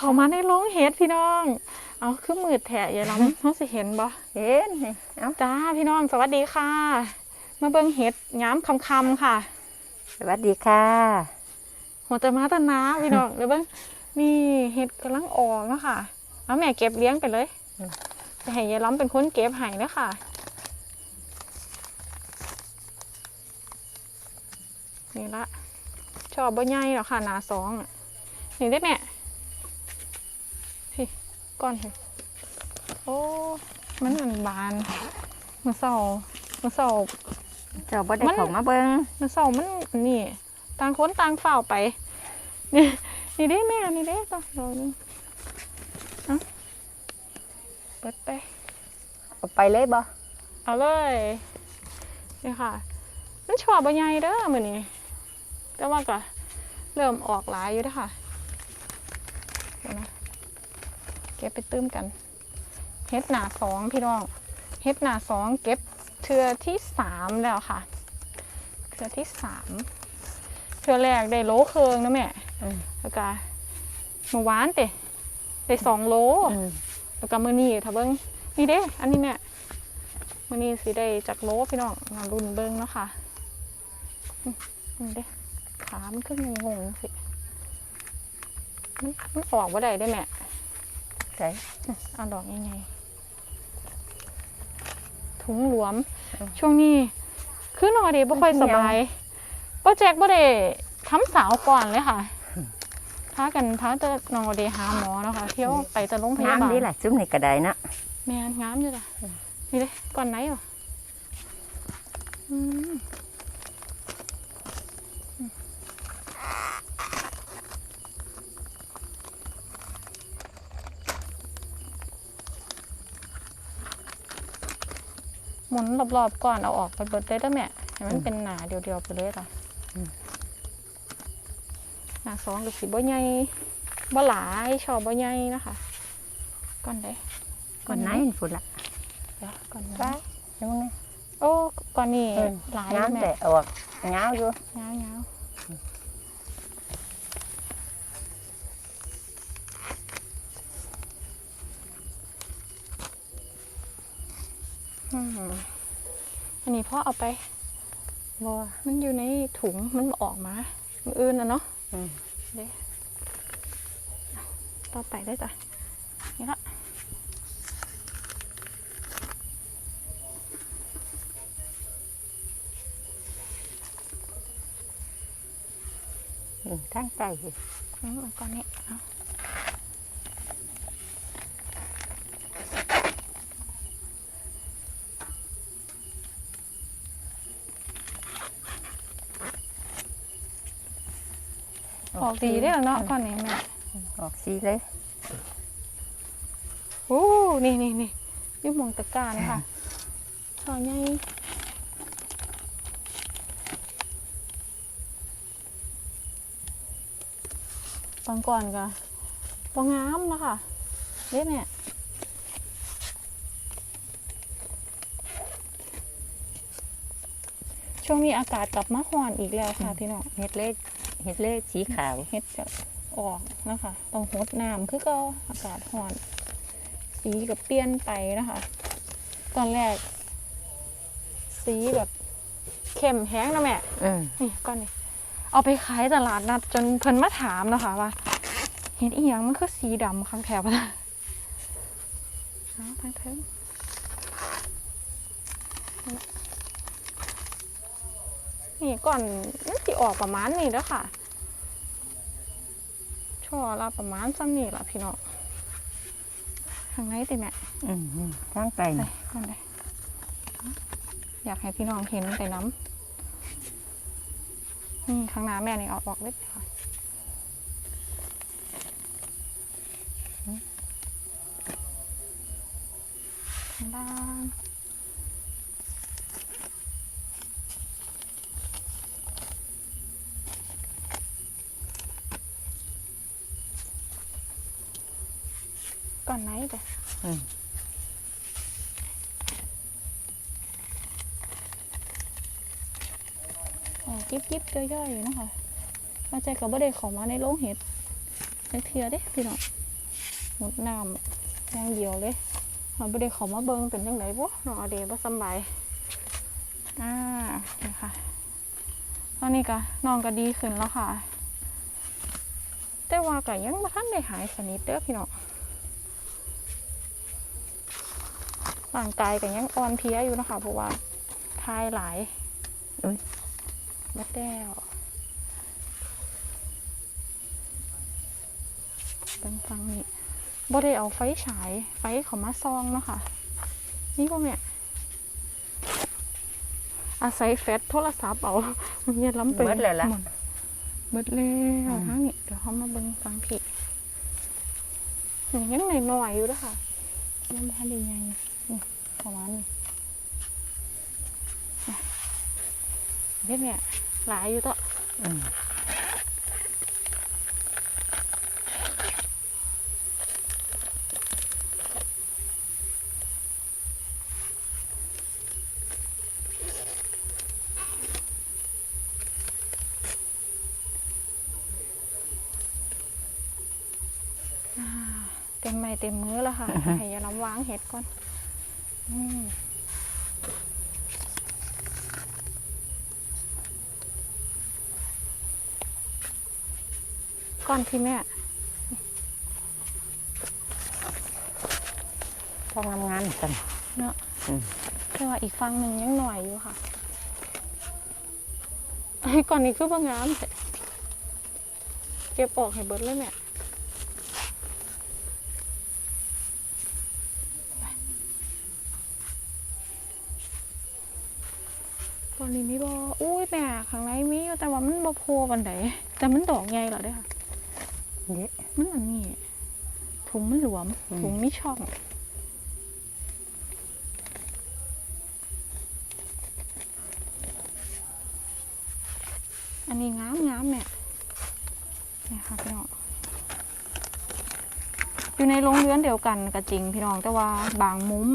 เขามาในโรงเฮ็ดพี่น้อง เอาคือมืดแถะยายล้อมเขาสิเห็นบ่เห็นนี่เอ้าจ้าพี่น้องสวัสดีค่ะ มาเบิ่งเฮ็ดย้ำคำๆค่ะ สวัสดีค่ะหัวจะมาแตะนาพี่น้องเดี๋ยวเบิ่งนี่เฮ็ดกำลังออกเนาะค่ะเอาแม่เก็บเลี้ยงไปเลยจะให้ยายล้อมเป็นคนเก็บให้เนาะค่ะนี่ละชอบบ่ใหญ่หรอกค่ะหนาสองอะนี่ได้แม่พี่ ก้อนพี่โอ้ มันเหมือนบานมันเศร้ามันเศร้าเจ้าบ่ได้มันเข้ามาเบิ่งมันเศร้ามันนี่ต่างคนต่างเฝ้าไป นี่นี่เด้แม่นี่เด้ต่อดอกหนึงเอ้าเปิดไปเอาไปเลยบ่เอาเลยนี่ค่ะ มันชอบใบใหญ่เด้อมือนี้แต่ว่าก็เริ่มออกหลายอยู่เด้อค่ะเดี๋ยวนะ เก็บไปตื้มกัน เฮ็ดหนาสองพี่น้อง เฮ็ดหนาสองเก็บเทือที่สามแล้วค่ะ เทือที่สามเทือแรกได้โลเคิงนะแม่อืมแล้วก็เมื่อวานเตะได้สองโลอืมแล้วก็มือนี้ถ้าเบิ้งนี่เด้ อันนี้แม่มือนี้สิได้จากโลพี่น้องงานรุ่นเบิ้งเนาะค่ะอืมนี่เด้ขามันขึ้นงงๆสิมันมันออกว่าได้ได้แม่ ใส่เอาดอกยังไงถุงหลวม ช่วงนี้ คือนอดีบ่ค่อยสบายป้าแจ็คบ่ได้ทำสาวก่อนเลยค่ะพากันพาจะนอดีหาหมอเนาะคะเที่ยวไปจะโรงพงายามบาลดีล่ะซุ่มนี่ก็ได้นะแม่นงามอยู่จ้ะนี่เลยก่อนไหนวะอืม หมุนรอบๆก่อนเอาออกไปเบิดได้ด้วยแม่ให้มันเป็นหนาเดียวๆไปเลยจ้ะหนาสองกับสีบ่ใหญ่บ่หลายชอบบ่ใหญ่นะคะก่อนได้ก่อนไหนมันพุ่นละเดี๋ยวก่อนไปนะเดี๋ยวมึงนี่โอ้ก่อนนี่เออหลายงามแม่แต่ออกงามอยู่ยาวยา อืมอันนี้พ่อเอาไปบ่มันอยู่ในถุงมันออกมามืออื่นนะเนาะอืมต่อไปได้จ้ะนี่ละอืมทางใต้สิอืมเอาก่อนนี้เอา ออกดีได้แล้วเนาะก่อนนี้แม่ออกสีเลยโอ้นี่นี่นี่อยุ่หมองตะกร้ารค่ะซอยใหญ่ตอนก่อนก็บ่งามนะคะเด้เนี่ยช่วงนี้อากาศกลับมาร้อนอีกแล้วค่ะพี่น้องเฮ็ดเลข เฮ็ดเลขสีขาวเฮ็ดจะออกนะคะ ต้องหดน้ำคือก็อากาศร้อน สีก็เปลี่ยนไปนะคะ ตอนแรก สีแบบเข้มแห้งนะแม่อืมนี่ก้อนนี้เอาไปขายตลาดนัดจนเพิ่นมาถามนะคะว่าเห็นอีหยังมันคือสีดำข้างแถวนะเอาทางเทิง นี่ก่อนมันสิออกประมาณนี้แล้วค่ะ ช่อละประมาณซ้ำนี่ละพี่น้องข้างในติแม่อืมอืมทางใต้ไปนี่ก่อนเลยอยากให้พี่น้องเห็นแต่น้ำนี่ข้างหน้าแม่นี่เอาออกเลยค่ะข้างล่าง ก่อนไหนจ้ะอืมอ๋อยิบยิบย่อยๆอยู่นะคะมาใจกับบ่ได้เของมาในโรงเห็ดในเทียเด้พี่น้องหมดน้ำอย่างเดียวเลยเราไม่ได้เขามาเบิงเป็นยังไงวะน้องอเดบ่สำบายอ่านี่ค่ะตอนนี้ก็น้องก็ดีขึ้นแล้วค่ะ แต่ว่าก็ยังบ่ทันได้หายสนิทเด้อพี่น้อง ร่างกายก็ยังอ่อนเพลียอยู่นะคะเพราะว่าทายหลายอุ๊ยบัดแล้วเป็นฟังนี่บ่ได้เอาไฟฉายไฟเขามาซองเนาะค่ะ นี่พวกเนี่ยอาศัยแฟลชโทรศัพท์เอามันเย็นล้ำไปเบิดแล้วล่ะหมดเบิดแล้วอืมทั้งนี้เดี๋ยวเขามาเบิ่งฟังผิดยังหน่อยๆอยู่เด้วยค่ะยังไม่ทันได้ใหญ่นี่ ประมาณนี้อะเด็ดเนี่ยหลายอยู่ต่ออืมเต็มไม้เต็มมือแล้วค่ะ ให้ยาน้ำว้างเห็ดก่อนอืม ก่อนที่แม่พองามงามๆกันเนาะอืมแต่ว่าอีกฝั่งหนึ่งยังหน่อยอยู่ค่ะไอ้ก่อนนี้คือบ่งามแต่เก็บออกให้เบิดเลยแม่ ตอนนี้มีบ่อุ้ยแม่ข้างในมีอยู่แต่ว่ามันบ่โพปันไดแต่มันดอกใหญ่เหรอเด้อค่ะเด็มันอันนี้ถุงมันหลวมอืมถุงไม่ช่องอันนี้งามงามเนี่ยนี่ค่ะพี่น้องอยู่ในโรงเรือนเดียวกันก็จริงพี่น้องแต่ว่าบางมุม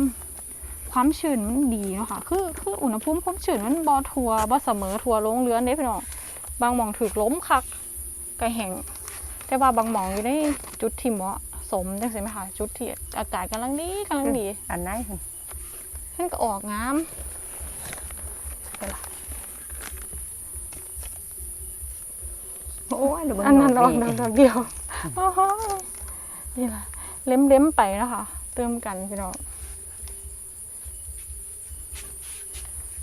ความชื้นมันดีเนาะค่ะ คือคืออุณหภูมิความชื้นมันบ่ทัวบ่เสมอทัวโรงเรือนเด้พี่น้อง บางหม่องถูกล้มคักก็แห้งแต่ว่าบางหม่องอยู่ในจุดที่เหมาะสมจังซี่ไหมคะจุดที่อากาศกำลังดีกำลังดีอันไหนหั่นมันก็ออกงามโอ้ยเดี๋ยวเบิ่งอันนั้นดอออกกนี่ดอกเดียวโอ้โหนี่ล่ะเล็มเล็มๆไปนะคะเติมกันพี่น้อง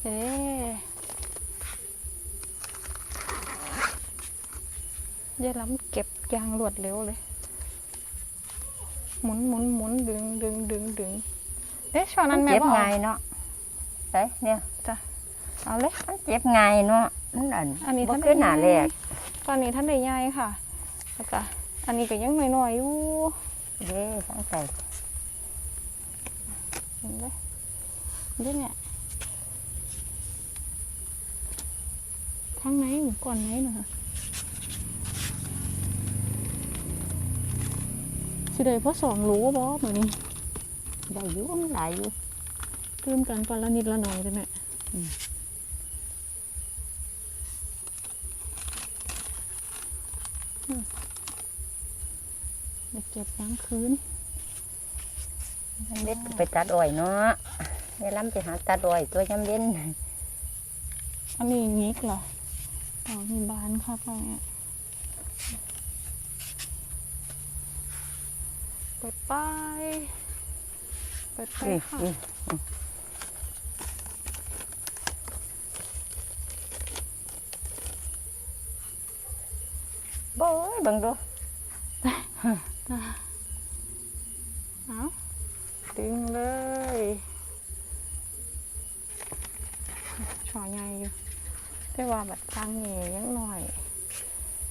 เอ๊ะยายล้ำเก็บยางรวดเร็วเลย หมุนหมุนหมุนดึงดึงดึงดึงเอ๊ะช้อนมันั้นนแม่เจ็บบ่เอาง่ายเนาะไปเนี่ยเอาเลย มันเจ็บง่ายเนาะมันอันอันนี้บ่ท่านคือหน้าแรกตอนนี้ท่านได้ใหญ่ค่ะแล้วก็อันนี้ก็ยังน้อยๆอยู่เด้ทั้งใจเห็นไหมเดี๋ยวเนี่ยทา งไหนหมูก่อนไหนหน่อยสิได้เพราะสองรู้บ่เหมือนนี้ได้อยู่มันหลายอยู่ตื่มกันก่อนละนิดละหน่อยจ้ะแม่อืมอืมเดี๋ยวเก็บน้ำคืนมันเด็ดก็ไปตัดอ้อยเนาะยายล้ำไปหาตัดอ้อยตัวยามเย็นอันนี้งิกเหรอ อ๋อมีบานค่ะพ่อแม่เปิดไปเปิดไปนี่ค่ะนี่โบ้ยเบังดู เอาดึงเลย ช่อใหญ่อยู่ แต่ว่าแบบตั้งเหงยังหน่อย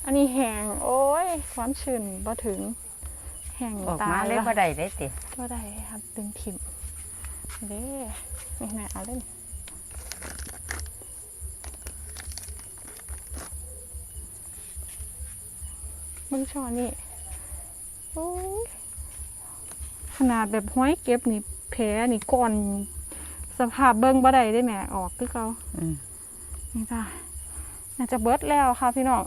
อันนี้แห้งโอ้ย ความชื้นบ่ถึง แห้งออกตามาเลยละบ่ได้เลยติก็ได้ครับดึงถิ่มเด้นี่แม่เอาเล่นมึงชอนี่โอ้ยขนาดแบบห้อยเก็บนี่แผลนี่ก่อน สภาพเบิ้งบ่ได้ได้แม่ออกคือเก่าอืม นี่จ้ะน่าจะเบิดแล้วค่ะพี่น้อง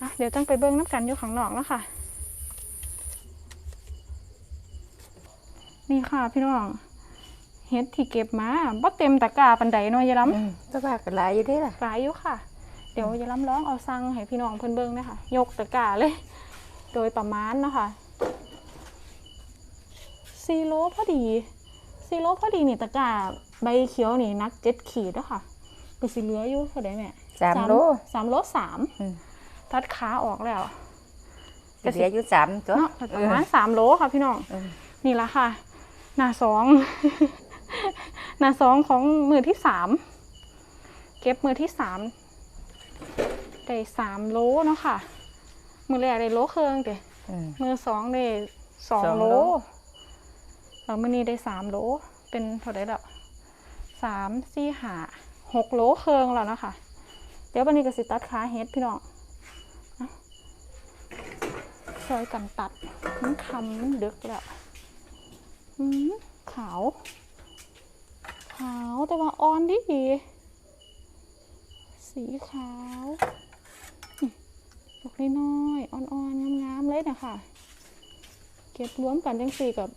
อะเดี๋ยวต้องไปเบิ้งน้ำกันอยู่ข้างนอกแล้วค่ะ นี่ค่ะพี่น้องเฮ็ดที่เก็บมาบ่เต็มตะกร้าปันใดเนาะยายล้อืมแตะว่าก็หลายอยู่เด้ล่ะำหลายอยู่ค่ะ เดี๋ยวยายล้ำร้องเอาสั่งให้พี่น้องเพิ่นเบิ่งนะคะยกตะกร้าเลย โดยประมาณเนาะค่ะซีโลพอดี ซีโลพอดีนี่ตะกร้าใบเขียวนี่นักเจ็ดขีดเด้อค่ะก็สิเหลืออยู่เท่าใดแม่สามโลสามโลสามอืมตัดขาออกแล้วสิเหลืออยู่สามตัวเนาะประมาณสามโลค่ะพี่น้องเออนี่ละค่ะ หน้าสองหน้าสองของมือที่สามเก็บมือที่สามได้สามโลเนาะค่ะ มือแรกได้โลเครื่องเดะอืมมือสองได้สองสองโล โลแล้วมือนี้ได้สามโลเป็นเท่าไรแล้วสามสี่หาหกโลเคืองแล้วนะคะเดี๋ยววันนี้ก็สิตัดขาเฮ็ดพี่น้องเอาซอยกันตัดมันคำมันดึกแล้วอืมขาว ขาวแต่ว่าอ่อนดีดีสีขาวนี่ดอกน้อยๆอ่อนๆงามๆเลยนะคะเก็บรวมกันจังสี่กับ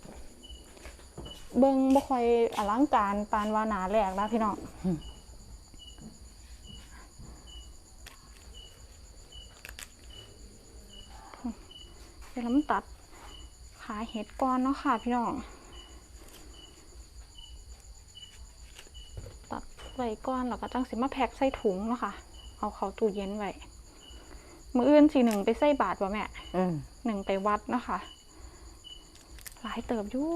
เบิงบ่ค่อยอลังการปานวาหนาแหลกแล้วพี่น้องเดี๋ยวเรามาตัดขาเห็ดก่อนเนาะค่ะพี่น้อง ตัดไว้ก่อนแล้วก็จังสิมาแพ็คใส่ถุงเนาะค่ะ เอาเข้าตู้เย็นไว้มืออื่นสีหนึ่งไปใส่บาทบ่แม่อืมหนึ่งไปวัดเนาะค่ะ หลายเติบอยู่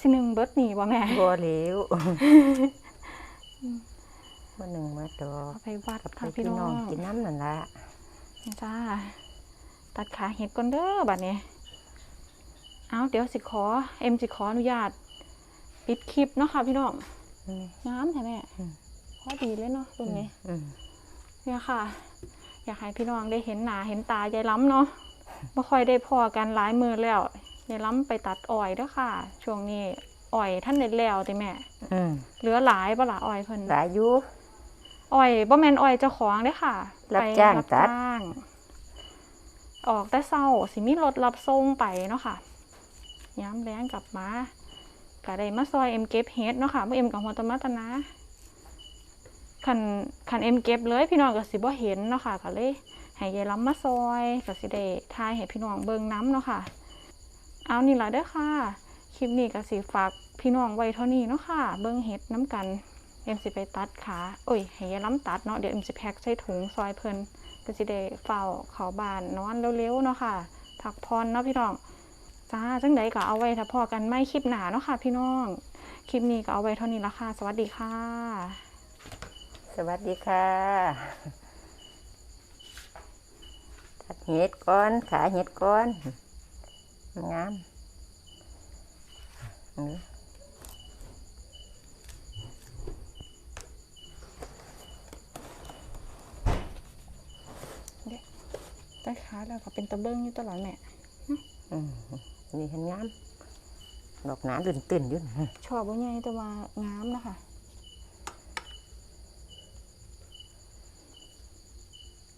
สิหนึ่งเบิดหนีบ่แม่บ่เหลวบ่หนึ่งมาดอกเอาไปวัดกับค่ะพี่พี่น้น้อองงกินน้ำนั่นละนี่จ้าตัดขาเห็ดก่อนเด้อบัดนี้เอาเดี๋ยวสิขอ เอ็มสิขออนุญาต ปิดคลิปเนาะค่ะพี่น้องอืมน้ำใช่ไหมอืมพอดีเลยเนาะตรงนี้อืมเนี่ยค่ะ อยากให้พี่น้องได้เห็นหนาเห็นตายายล้ำเนาะไม่ค่อยได้พอกันหลายมือแล้ว ยายล้ำไปตัดอ้อยเด้อค่ะ ช่วงนี้อ้อยท่านเด็ดแล้วติแม่อืมเหลือหลายปะล่ะอ้อยเพิ่นหลายอยู่อ้อยบ่แม่นอ้อยเจ้าของเด้อค่ะรับไปจ้างรับตัดจ้างออกแต่เศร้าสิมีรถรับส่งไปเนาะค่ะ ย้ำแรงกลับมาก็ได้มาซอยเอ็มเก็บเฮ็ดเนาะค่ะบ่เอ็มกับหัวตะมัตนะคันคันเอ็มเก็บเลยพี่น้องก็สิบ่เห็นเนาะค่ะก็เลยให้ยายล้ำมาซอยก็สิได้ทายให้พี่น้องเบิ่งน้ำเนาะค่ะ เอานี่ล่ะเด้อค่ะ คลิปนี้ก็สิฝากพี่น้องไว้เท่านี้เนาะค่ะ เบิ่งเฮ็ดน้ำกัน เอ็มสิไปตัดขาโอ้ยให้ยายล้ำตัดเนาะ เดี๋ยวเอ็มสิแพ็คใส่ถุงซอยเพิ่นก็สิได้เฝ้าเขาบานนอนเร็วๆเนาะค่ะพักผ่อนเนาะพี่น้อง จ้าจังใดก็เอาไว้ถ้าพอกันไม่คลิปหนาเนาะค่ะ พี่น้อง คลิปนี้ก็เอาไว้เท่านี้ละค่ะ สวัสดีค่ะ สวัสดีค่ะ ตัดเห็ดก่อน ขาเห็ดก่อน งามอืมได้ขาแล้วก็เป็นตะเบิ้งอยู่ตลอดแม่อืมนี่เห็นงามดอกหนาตื่นตื่นๆอยู่นะชอบว่าไงแต่ว่างามนะคะ